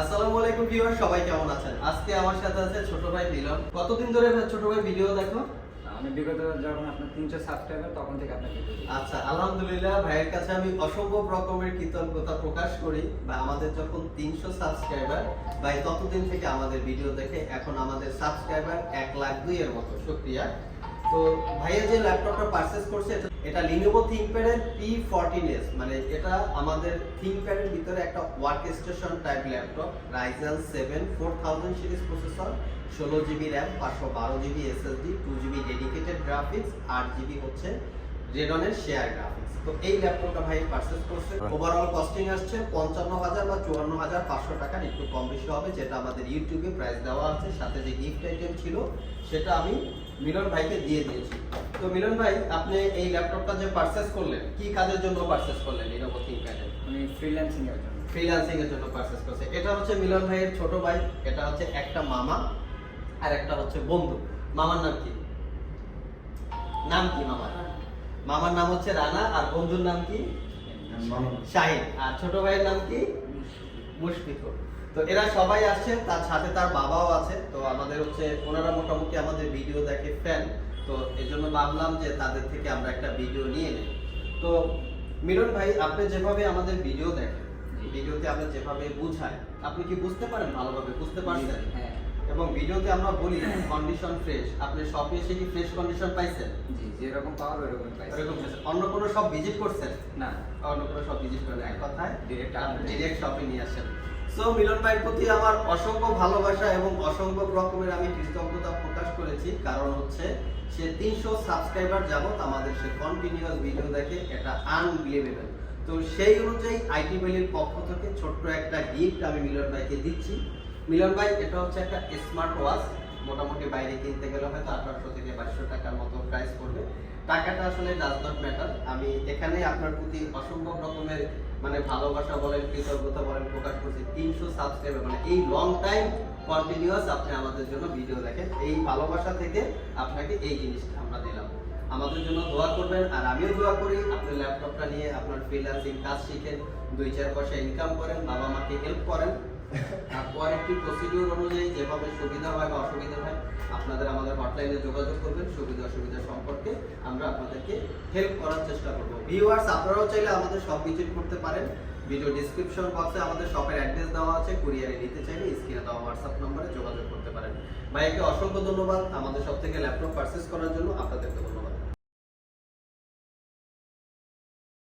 আসসালামু আলাইকুম ভিউয়ার সবাই কেমন আছেন? আজকে আমার সাথে আছে ছোট ভাই মিলন। কতদিন ধরে ছোট ভাই ভিডিও দেখো? আমি বিগত যখন আপনার তিনশো সাবস্ক্রাইবার তখন থেকে আপনাকে আচ্ছা আলহামদুলিল্লাহ ভাইয়ের কাছে আমি অসম্ভব রকমের কৃতজ্ঞতা প্রকাশ করি। বা আমাদের যখন তিনশো সাবস্ক্রাইবার ভাই ততদিন থেকে আমাদের ভিডিও দেখে এখন আমাদের সাবস্ক্রাইবার এক লাখ দুই এর মতো। শুক্রিয়া। তো ভাইয়া যে ল্যাপটপটা পারচেজ করছে এটা- এটা লিনোভো থিংকপ্যাডের পি ফোরটিন মানে এটা আমাদের থিংকপ্যাডের ভিতরে একটা workstation type laptop Ryzen seven four thousand series processor ষোলো জিবি র্যাম পাঁচশো বারো GB SSD two GB dedicated graphics আট জিবি হচ্ছে রেডনের শেয়ার গ্রাফিক্স তো এই ল্যাপটপটা ভাই পারচেজ করছে। ওভারঅল কস্টিং আসছে পঞ্চান্ন হাজার বা চুয়ান্ন হাজার পাঁচশো টাকার একটু কম বেশি হবে যেটা আমাদের ইউটিউবে প্রাইস দেওয়া আছে। সাথে যে গিফট আইটেম ছিল সেটা আমি মিলন ভাইকে দিয়ে দিয়েছি। তো মিলন ভাই আপনি এই ল্যাপটপটা যে পারচেজ করলেন কি কাজের জন্য পারচেজ করলেন? এই লিনোভো থিংকপ্যাডের আমি ফ্রিল্যান্সিং এর জন্য। ফ্রিল্যান্সিং এর জন্য পারচেজ করছে। এটা হচ্ছে মিলন ভাইয়ের ছোট ভাই এটা হচ্ছে একটা মামা আর একটা হচ্ছে বন্ধু। মামার নাম কি? নাম কি মামার মামার নাম হচ্ছে রানা আর বন্ধুর নাম কি? শাহিন। আর ছোট ভাইয়ের নাম কি? মুশফিকুর। তো এরা সবাই আসছে তার সাথে তার বাবাও আছে। তো আমাদের হচ্ছে ওনারা মোটামুটি আমাদের ভিডিও দেখে ফ্যান তো এজন্য ভাবলাম যে তাদের থেকে আমরা একটা ভিডিও নিয়ে নিই। তো মিলন ভাই আপনি যেভাবে আমাদের ভিডিও দেখেন ভিডিওতে আমরা যেভাবে বুঝাই আপনি কি বুঝতে পারেন ভালোভাবে? বুঝতে পারছেন? হ্যাঁ। এবং ভিডিওতে আমরা বলি কন্ডিশন ফ্রেশ আপনি শপে এসে কি ফ্রেশ কন্ডিশন পাইছেন? জি যেরকম পাওয়ার এরকম পাইছেন। অন্য কোনো সব ভিজিট করছেন? না। অন্য কোনো সব ভিজিট করেন এক কথায় আপনি আপনি- ডিরেক্ট শপে নিয়ে আসেন। সো মিলন ভাইয়ের প্রতি আমার অসংখ্য ভালোবাসা এবং অসংখ্য রকমের আমি কৃতজ্ঞতা প্রকাশ করেছি। কারণ হচ্ছে, সে তিনশো সাবস্ক্রাইবার যাবত আমাদের সে কন্টিনিউয়াস ভিডিও দেখে এটা আনবিলিভেবল তো সেই অনুযায়ী আইটি ভ্যালির পক্ষ থেকে ছোট্ট একটা গিফট আমি মিলন ভাইকে দিচ্ছি। মিলন ভাই, এটা হচ্ছে একটা স্মার্ট ওয়াচ মোটামুটি বাইরে কিনতে গেলে হয়তো আঠারোশো থেকে বাইশশো টাকার মতো প্রাইস পড়বে। টাকাটা আসলে ডাজ নট ম্যাটার আমি এখানে আপনার প্রতি অসম্ভব রকমের মানে ভালোবাসা বলেন, কৃতজ্ঞতা বলেন প্রকাশ করছি তিনশো সাবস্ক্রাইবার মানে এই লং টাইম কন্টিনিউয়াস আপনি আমাদের জন্য ভিডিও দেখেন। এই ভালোবাসা থেকে আপনাকে এই জিনিসটা আমরা দিলাম। আমাদের জন্য দোয়া করবেন, আর আমিও দোয়া করি আপনি ল্যাপটপটা নিয়ে আপনার ফ্রিল্যান্সিং কাজ শিখেন, দুই চার পয়সা ইনকাম করেন, বাবা মাকে হেল্প করেন। আর পরেরটি প্রসিডিউর অনুযায়ী যেভাবে সুবিধা হয় বা অসুবিধা হয় হটলাইনে যোগাযোগ করবেন, সুবিধা অসুবিধা সম্পর্কে আমরা আপনাদেরকে হেল্প করার চেষ্টা করব। ভিউয়ার্স আপনারাও চাইলে আমাদের সব ভিজিট করতে পারেন। ভিডিও ডিসক্রিপশন বক্সে আমাদের শপের অ্যাড্রেস দেওয়া আছে। কুরিয়ারে নিতে চাইলে স্ক্রিনে দেওয়া হোয়াটসঅ্যাপ নম্বরে যোগাযোগ করতে পারেন। ভাইকে অসংখ্য ধন্যবাদ আমাদের সব থেকে ল্যাপটপ পারচেস করার জন্য। আপনাদেরকে ধন্যবাদ।